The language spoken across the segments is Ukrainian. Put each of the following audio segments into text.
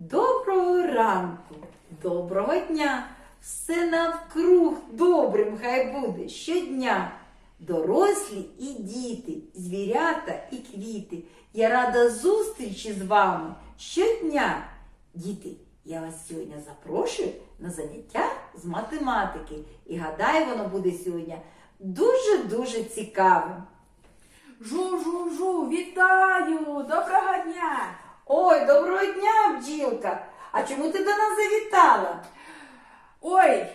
Доброго ранку, доброго дня! Все навкруг добрим хай буде щодня. Дорослі і діти, звірята і квіти. Я рада зустрічі з вами щодня. Діти, я вас сьогодні запрошую на заняття з математики. І гадаю, воно буде сьогодні дуже-дуже цікавим. Жу-жу-жу, вітаю! Доброго дня! Ой, доброго дня, бджілка! А чому ти до нас завітала? Ой,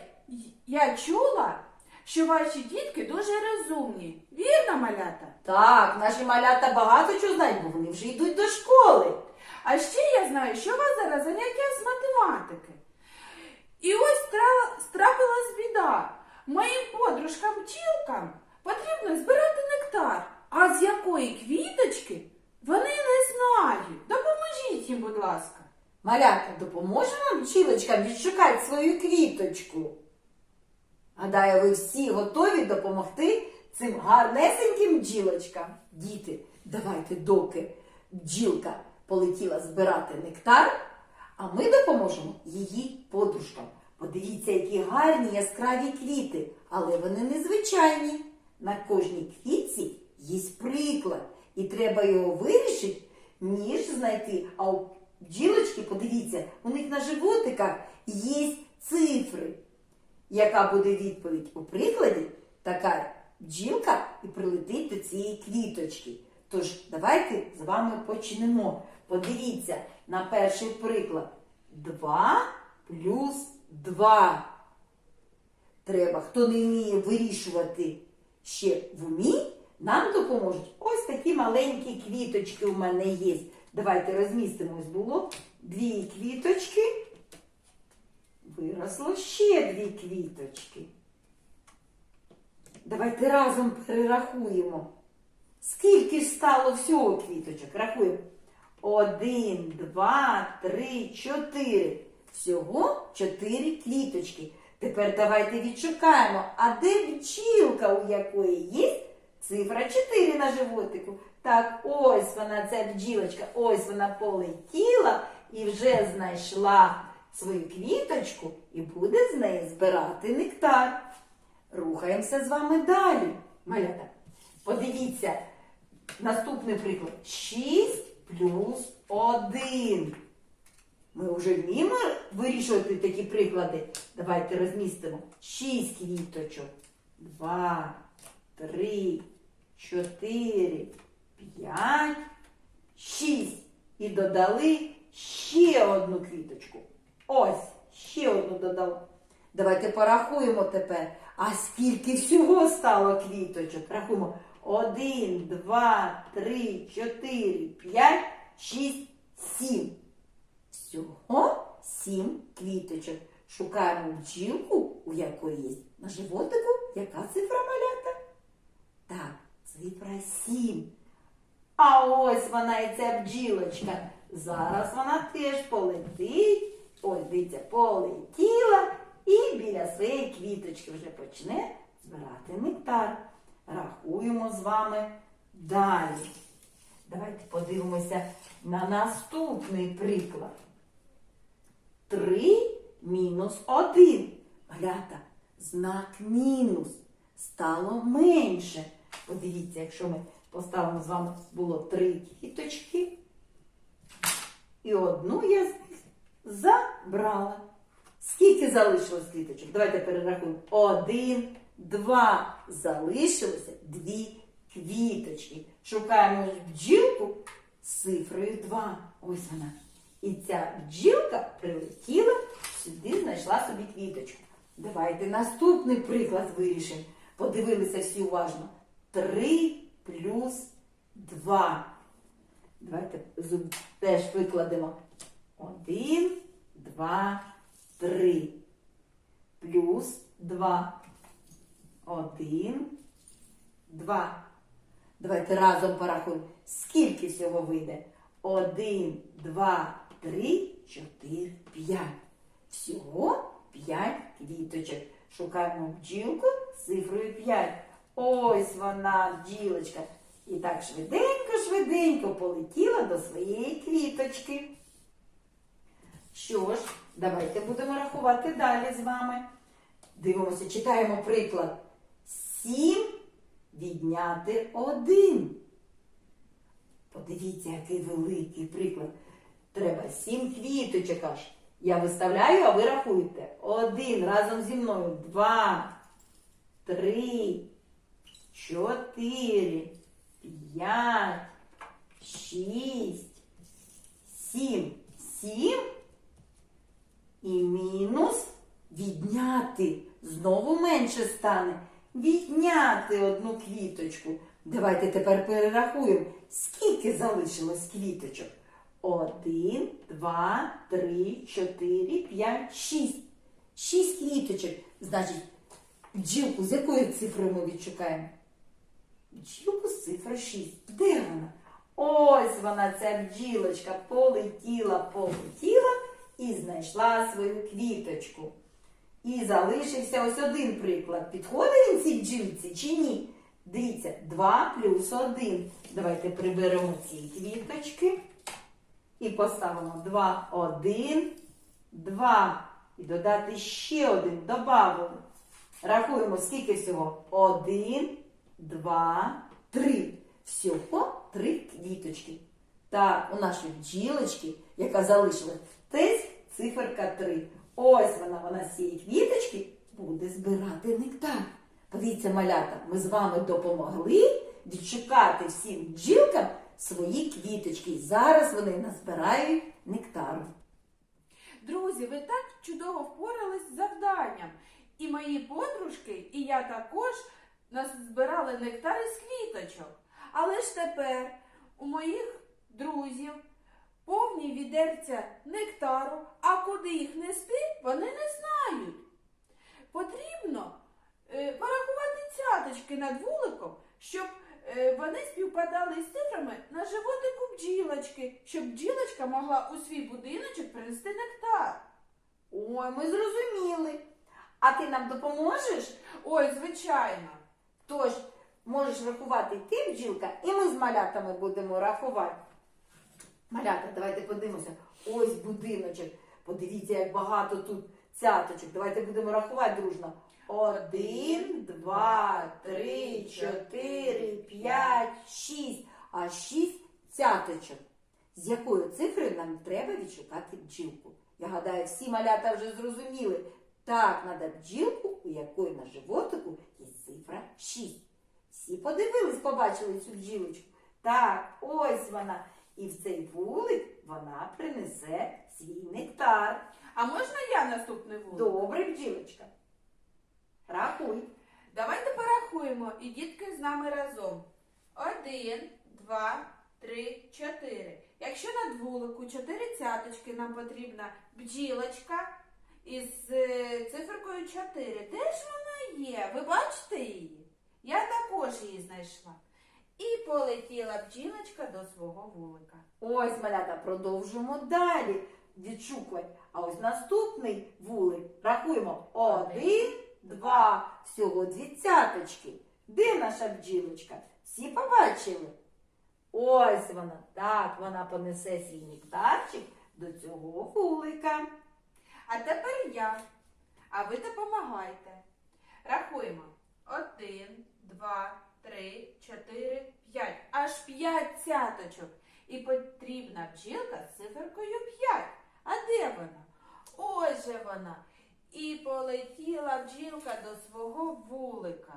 я чула, що ваші дітки дуже розумні. Вірно, малята? Так, наші малята багато чого знають, бо вони вже йдуть до школи. А ще я знаю, що у вас зараз заняття з математики. І ось тра- страпилась біда. Моїм подружкам-бджілкам потрібно збирати нектар. А з якої квіточки. Допоможіть їм, будь ласка. Малята, допоможе нам бджілочкам відшукати свою квіточку. Гадаю, ви всі готові допомогти цим гарнесеньким бджілочкам. Діти, давайте, доки бджілка полетіла збирати нектар, а ми допоможемо її подружкам. Подивіться, які гарні яскраві квіти, але вони незвичайні. На кожній квітці є приклад, і треба його вирішити, ніж знайти. А у бджілочки, подивіться, у них на животиках є цифри. Яка буде відповідь у прикладі, така бджілка і прилетить до цієї квіточки. Тож, давайте з вами почнемо. Подивіться на перший приклад. 2 плюс 2. Треба, хто не вміє вирішувати ще в умі, нам допоможуть ось такі маленькі квіточки у мене є. Давайте розмістимо. Ось було дві квіточки. Виросло ще дві квіточки. Давайте разом перерахуємо. Скільки ж стало всього квіточок? Рахуємо. Один, два, три, чотири. Всього чотири квіточки. Тепер давайте відшукаємо, а де бджілка, у якої є цифра 4 на животику. Так, ось вона, ця бджілочка, ось вона полетіла і вже знайшла свою квіточку і буде з неї збирати нектар. Рухаємося з вами далі. Малята, подивіться, наступний приклад. 6 плюс 1. Ми вже вміємо вирішувати такі приклади. Давайте розмістимо. 6 квіточок. 2, 3, 4, 5, 6. І додали ще одну квіточку. Ось, ще одну додали. Давайте порахуємо тепер. А скільки всього стало квіточок? Рахуємо. 1, 2, 3, 4, 5, 6, 7. Всього 7 квіточок. Шукаємо бджілку, у якої є на животику яка цифра малята? Так, цифра 7. А ось вона і ця бджілочка. Зараз вона теж полетить. Ось, дивіться, полетіла і біля своєї квіточки вже почне збирати нектар. Рахуємо з вами далі. Давайте подивимося на наступний приклад. 3 мінус 1. Малята, знак мінус стало менше. Подивіться, якщо ми поставимо з вами було три квіточки, і одну я з них забрала. Скільки залишилось квіточок? Давайте перерахуємо. Один, два. Залишилося дві квіточки. Шукаємо бджілку з цифрою 2. Ось вона. І ця бджілка прилетіла сюди, знайшла собі квіточку. Давайте наступний приклад вирішимо. Подивилися всі уважно. 3 плюс 2. Давайте зуб теж викладемо. 1, 2, 3. Плюс 2. 1, 2. Давайте разом порахуємо. Скільки всього вийде? 1, 2, 3, 4, 5. Всього 5 квіточок. Шукаємо бджілку з цифрою 5. Ось вона, бджілочка. І так швиденько-швиденько полетіла до своєї квіточки. Що ж, давайте будемо рахувати далі з вами. Дивимося, читаємо приклад. Сім відняти один. Подивіться, який великий приклад. Треба сім квіточок аж. Я виставляю, а ви рахуєте. Один разом зі мною. Два, три, чотири, п'ять, шість, сім. Сім і мінус відняти. Знову менше стане. Відняти одну квіточку. Давайте тепер перерахуємо, скільки залишилось квіточок. Один, два, три, чотири, п'ять, шість. Шість квіточок. Значить, бджілку з якою цифрою ми відшукаємо? Бджілку з цифрою 6. Де вона? Ось вона, ця бджілочка, полетіла, полетіла і знайшла свою квіточку. І залишився ось один приклад. Підходить він цій бджілці чи ні? Дивіться, 2 плюс 1. Давайте приберемо ці квіточки і поставимо 2, 1, 2. І додати ще один, добавимо. Рахуємо, скільки всього? 1, 2, 3. Всього 3 квіточки. Та у нашої бджілочки, яка залишилась, теж циферка 3. Ось вона, вона з цієї квіточки буде збирати нектар. Подивіться, малята, ми з вами допомогли відшукати всім бджілкам свої квіточки. Зараз вони назбирають нектару. Друзі, ви так чудово впорались з завданням. І мої подружки, і я також збирали нектар із квіточок. Але ж тепер у моїх друзів повні відерця нектару, а куди їх нести, вони не знають. Потрібно е, порахувати цяточки над вуликом, щоб е, вони співпадали з цифрами на животику бджілочки, щоб бджілочка могла у свій будиночок принести нектар. Ой, ми зрозуміли. А ти нам допоможеш? Ой, звичайно. Тож, можеш рахувати ти, бджілка, і ми з малятами будемо рахувати. Малята, давайте подивимося. Ось будиночок. Подивіться, як багато тут цяточок. Давайте будемо рахувати дружно. Один, два, три, чотири, п'ять, шість. А шість цяточок. З якою цифрою нам треба відшукати бджілку? Я гадаю, всі малята вже зрозуміли. Так, треба бджілку, у якої на животику 6. Всі подивились, побачили цю бджілочку. Так, ось вона. І в цей вулик вона принесе свій нектар. А можна я наступний вулик? Добре, бджілочка. Рахуй. Давайте порахуємо і дітки з нами разом. Один, два, три, чотири. Якщо на вулику чотири цяточки, нам потрібна бджілочка із е, циферкою 4. Де ж вона є? Ви бачите її? Я також її знайшла. І полетіла бджілочка до свого вулика. Ось, малята, продовжуємо далі відшукувати. А ось наступний вулик. Рахуємо. Один, два, всього дві цяточки. Де наша бджілочка? Всі побачили? Ось вона. Так, вона понесе свій нектарчик до цього вулика. А тепер я. А ви допомагайте. Рахуємо. Один, два, три, чотири, п'ять. Аж п'ять цяточок. І потрібна бджілка з циферкою п'ять. А де вона? Ось же вона. І полетіла бджілка до свого вулика.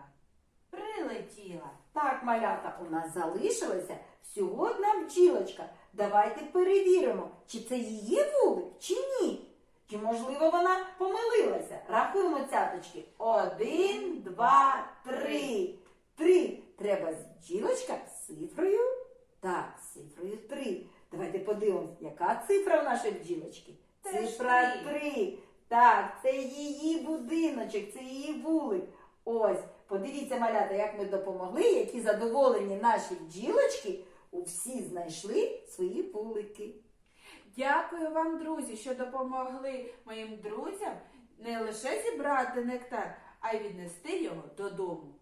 Прилетіла. Так, малята, у нас залишилася всього одна бджілочка. Давайте перевіримо, чи це її вулик, чи ні. Чи, можливо, вона помилилася. Рахуємо цяточки. Один, два, три. Три. Треба з бджілочка з цифрою. Так, з цифрою три. Давайте подивимось, яка цифра в нашої бджілочки? Цифра три. Так, це її будиночок, це її вулик. Ось, подивіться, малята, як ми допомогли, які задоволені наші бджілочки, у всі знайшли свої вулики. Дякую вам, друзі, що допомогли моїм друзям не лише зібрати нектар, а й віднести його додому.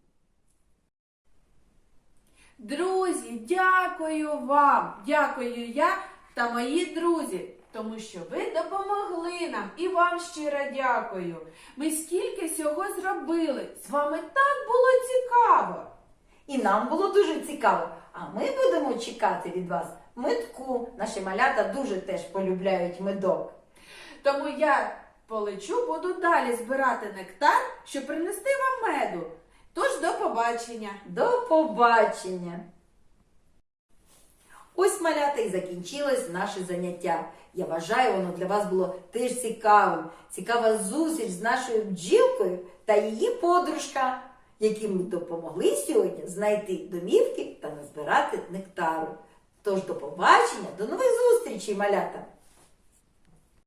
Друзі, дякую вам! Дякую я та мої друзі. тому що ви допомогли нам і вам щиро дякую. Ми скільки всього зробили. З вами так було цікаво. І нам було дуже цікаво. А ми будемо чекати від вас медку. Наші малята дуже теж полюбляють медок. Тому я полечу, буду далі збирати нектар, щоб принести вам меду. Тож до побачення. До побачення! Ось малята і закінчилось наше заняття. Я вважаю, воно для вас було теж цікавим. Цікава зустріч з нашою бджілкою та її подружка, які ми допомогли сьогодні знайти домівки та назбирати нектару. Тож до побачення, до нових зустрічей, малята!